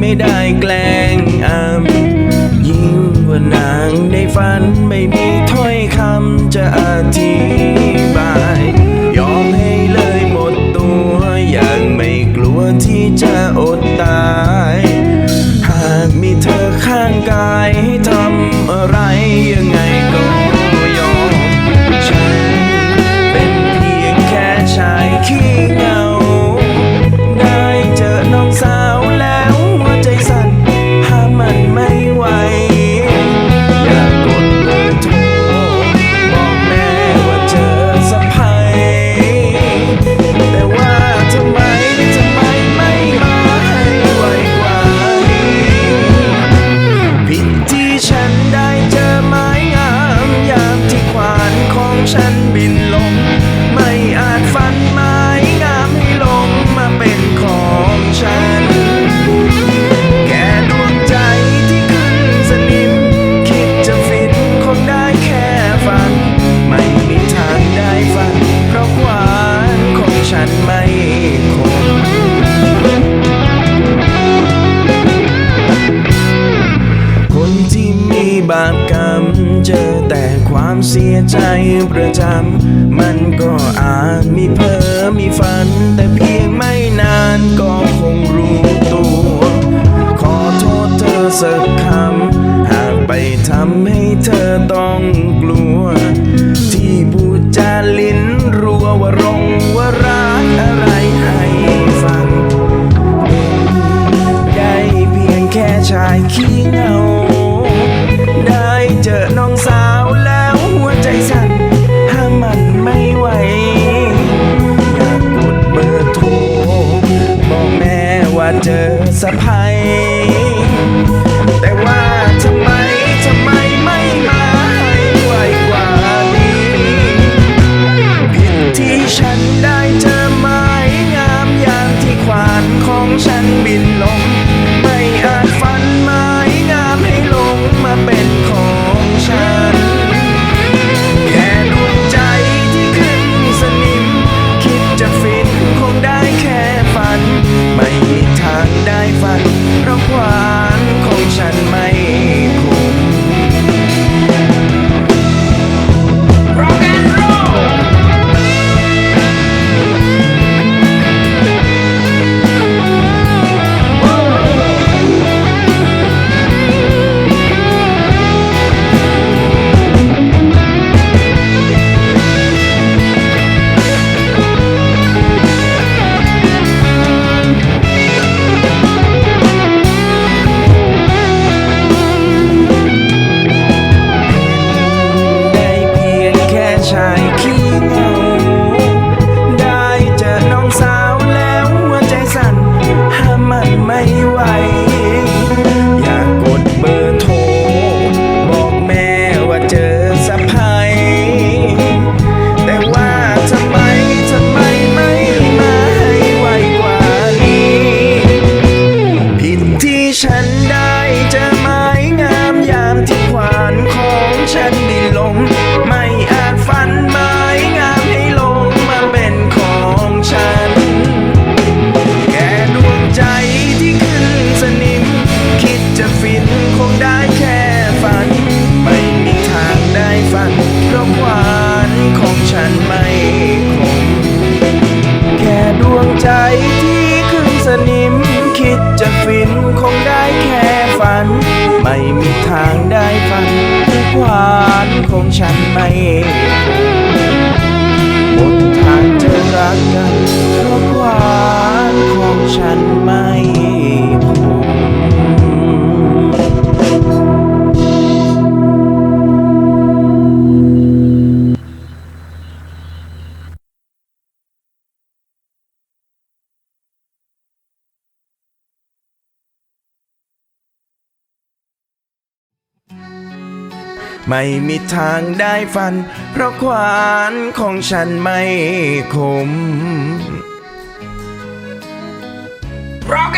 ไม่ได้แกล้งอ้ำยิ่งกว่านางในฝันไม่มีถ้อยคำจะอธิบาย ยอมให้เลยหมดตัวอย่างไม่กลัวที่จะอดตาย หากมีเธอข้างกายให้ทำอะไรยังไง ความเสียใจประจำ มันก็อาจมีเพ้อมีฝัน แต่เพียงไม่นานก็คงรู้ตัว ขอโทษเธอสักคำ หากไปทำให้เธอต้องกลัว ที่พูดจาลิ้นรัวว่ารงว่ารักอะไรให้ฟังเป็นได้เพียงแค่ชายขี้เงา up high. ไม่มีทางได้ฟังหวานของฉันไม่บนทางเธอรักกันเพราะหวานของฉันไม่ ไม่มีทางได้ฟัน เพราะขวานของฉันไม่คม Rock